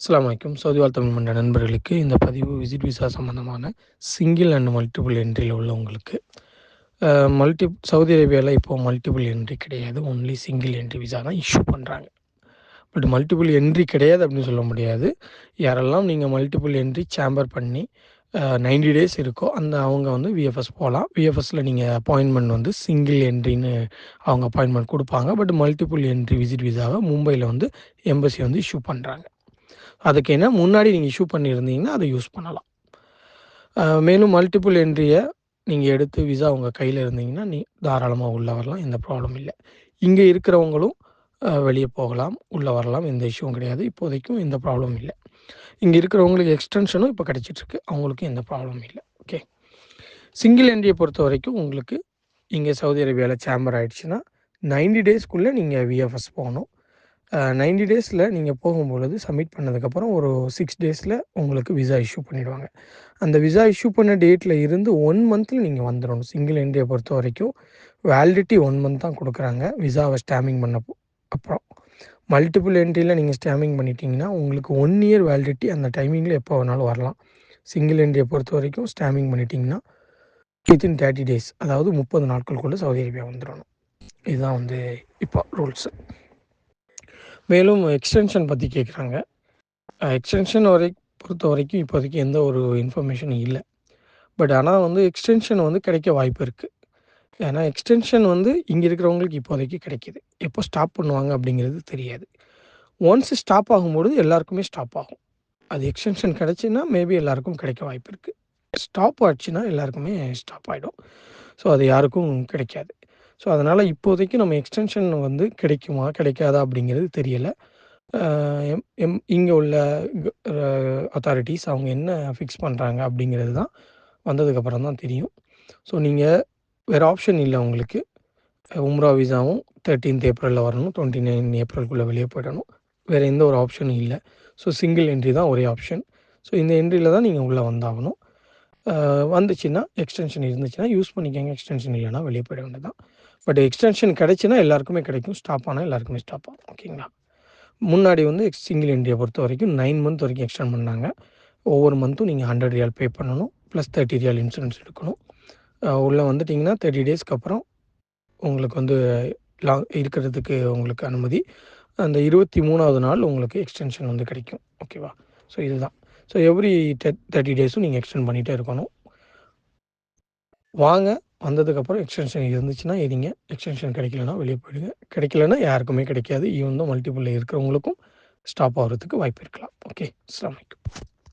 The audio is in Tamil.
அஸ்லாம் அலைக்கும். சவுதி வாழ் தமிழ் மன்ற நண்பர்களுக்கு இந்த பதிவு விசிட் விசா சம்மந்தமான சிங்கிள் அண்ட் மல்டிபிள் என்ட்ரியில் உள்ளவங்களுக்கு மல்டி சவுதி அரேபியாவில் இப்போது மல்டிபிள் என்ட்ரி கிடையாது. ஒன்லி சிங்கிள் என்ட்ரி விசா தான் இஷ்யூ பண்ணுறாங்க பட் மல்டிபிள் என்ட்ரி கிடையாது அப்படின்னு சொல்ல முடியாது. யாரெல்லாம் நீங்கள் மல்டிபிள் என்ட்ரி சேம்பர் பண்ணி நைன்டி டேஸ் இருக்கோ அந்த அவங்க வந்து விஎஃப்எஸ் போகலாம் விஎஃப்எஸில் நீங்கள் அப்பாயின்மெண்ட் வந்து சிங்கிள் என்ட்ரின்னு அவங்க அப்பாயின்மெண்ட் கொடுப்பாங்க. பட் மல்டிபிள் என்ட்ரி விசிட் விசாவை மும்பையில் வந்து எம்பசி வந்து இஷ்யூ பண்ணுறாங்க அதுக்கு என்ன முன்னாடி நீங்கள் இஷ்யூ பண்ணியிருந்தீங்கன்னா அதை யூஸ் பண்ணலாம். மேலும் மல்டிபிள் என்ட்ரியை நீங்கள் எடுத்து விசா உங்கள் கையில் இருந்தீங்கன்னா நீ தாராளமாக உள்ளே வரலாம் எந்த ப்ராப்ளம் இல்லை. இங்கே இருக்கிறவங்களும் வெளியே போகலாம் உள்ளே வரலாம் எந்த இஷ்யூவும் கிடையாது. இப்போதைக்கும் எந்த ப்ராப்ளமும் இல்லை. இங்கே இருக்கிறவங்களுக்கு எக்ஸ்டென்ஷனும் இப்போ கிடச்சிட்ருக்கு. அவங்களுக்கும் எந்த ப்ராப்ளமும் இல்லை. ஓகே சிங்கிள் என்ட்ரியை பொறுத்த வரைக்கும் உங்களுக்கு இங்கே சவுதி அரேபியாவில் சேம்பர் ஆகிடுச்சுன்னா நைன்டி டேஸ்க்குள்ளே நீங்கள் விஎஃப்எஸ் போகணும். நைன்டி டேஸில் நீங்கள் போகும்பொழுது சப்மிட் பண்ணதுக்கப்புறம் ஒரு சிக்ஸ் டேஸில் உங்களுக்கு விசா இஷ்யூ பண்ணிடுவாங்க. அந்த விசா இஷ்யூ பண்ண டேட்டில் இருந்து ஒன் மந்தில் நீங்கள் வந்துடணும் சிங்கிள் இண்டியை பொறுத்த வரைக்கும் வேலிடிட்டி ஒன் மந்த் தான் கொடுக்குறாங்க விசாவை ஸ்டாமிங் பண்ண அப்புறம். மல்டிபிள் என்ட்ரியில் நீங்கள் ஸ்டாமிங் பண்ணிட்டீங்கன்னா உங்களுக்கு ஒன் இயர் வேலிடிட்டி அந்த டைமிங்கில் எப்போ வேணாலும் வரலாம். சிங்கிள் என்ட்ரியை பொறுத்த வரைக்கும் ஸ்டாமிங் பண்ணிட்டீங்கன்னா வித்தின் தேர்ட்டி டேஸ் அதாவது முப்பது நாட்களுக்குள்ளே சவுதி அரேபியா வந்துடணும் இதுதான் வந்து இப்போ ரூல்ஸு மேலும் எக்ஸ்டென்ஷன் பற்றி கேட்குறாங்க எக்ஸ்டென்ஷன் வரை பொறுத்த வரைக்கும் இப்போதைக்கு எந்த ஒரு இன்ஃபர்மேஷனும் இல்லை. பட் ஆனால் வந்து எக்ஸ்டென்ஷன் வந்து கிடைக்க வாய்ப்பு இருக்குது ஏன்னா எக்ஸ்டென்ஷன் வந்து இங்கே இருக்கிறவங்களுக்கு இப்போதைக்கு கிடைக்கிது. எப்போ ஸ்டாப் பண்ணுவாங்க அப்படிங்கிறது தெரியாது. ஒன்ஸ் ஸ்டாப் ஆகும்பொழுது எல்லாருக்குமே ஸ்டாப் ஆகும். அது எக்ஸ்டென்ஷன் கிடச்சின்னா மேபி எல்லாருக்கும் கிடைக்க வாய்ப்பு இருக்குது ஸ்டாப் ஆச்சுன்னா எல்லாருக்குமே ஸ்டாப் ஆகிடும் ஸோ அது யாருக்கும் கிடைக்காது. ஸோ அதனால் இப்போதைக்கு நம்ம எக்ஸ்டென்ஷன் வந்து கிடைக்குமா கிடைக்காதா அப்படிங்கிறது தெரியலை. எம் எம் இங்கே உள்ள அத்தாரிட்டிஸ் அவங்க என்ன ஃபிக்ஸ் பண்ணுறாங்க அப்படிங்கிறது தான் வந்ததுக்கப்புறம் தான் தெரியும். ஸோ நீங்கள் வேறு ஆப்ஷன் இல்லை உங்களுக்கு. உம்ரா விசாவும் தேர்ட்டீன்த் ஏப்ரலில் வரணும். டுவெண்ட்டி நைன் ஏப்ரலுக்குள்ளே வெளியே போயிடணும். வேறு எந்த ஒரு ஆப்ஷனும் இல்லை. ஸோ சிங்கிள் என்ட்ரி தான் ஒரே ஆப்ஷன் ஸோ இந்த என்ட்ரியில் தான் நீங்கள் உள்ளே வந்தாகணும். வந்துச்சுன்னா எக்ஸ்டென்ஷன் இருந்துச்சுன்னா யூஸ் பண்ணிக்கோங்க. எக்ஸ்டென்ஷன் இல்லைனா வெளியே போயிட வேண்டியதான் பட் எக்ஸ்டென்ஷன் கிடைச்சுன்னா எல்லாருக்குமே கிடைக்கும். ஸ்டாப் ஆனால் எல்லாருக்குமே ஸ்டாப் ஆகும். ஓகேங்களா முன்னாடி வந்து சிங்கிள் இண்டியா பொறுத்த வரைக்கும் நைன் மந்த் வரைக்கும் எக்ஸ்டெண்ட் பண்ணாங்க. ஒவ்வொரு மந்த்தும் நீங்கள் ஹண்ட்ரட் ரியால் பே பண்ணணும். ப்ளஸ் தேர்ட்டி ரியால் இன்சூரன்ஸ் எடுக்கணும். உள்ளே வந்துட்டிங்கன்னா தேர்ட்டி டேஸ்க்கு அப்புறம் உங்களுக்கு வந்து லாங் இருக்கிறதுக்கு உங்களுக்கு அனுமதி. அந்த இருபத்தி மூணாவது நாள் உங்களுக்கு எக்ஸ்டென்ஷன் வந்து கிடைக்கும். ஓகேவா ஸோ இதுதான். ஸோ எவ்ரி தேர்ட்டி டேஸும் நீங்கள் எக்ஸ்டெண்ட் பண்ணிகிட்டே இருக்கணும். வாங்க. வந்ததுக்கப்புறம் எக்ஸ்டென்ஷன் இருந்துச்சுன்னா எதிங்க எக்ஸ்டென்ஷன் கிடைக்கலனா வெளியே போயிடுங்க. கிடைக்கலனா யாருக்குமே கிடைக்காது. ஈவன் தான் மல்டிபிளில் இருக்கிறவங்களுக்கும் ஸ்டாப் ஆகிறதுக்கு வாய்ப்பு இருக்கலாம். ஓகே அஸ்லாம் வலைக்கம்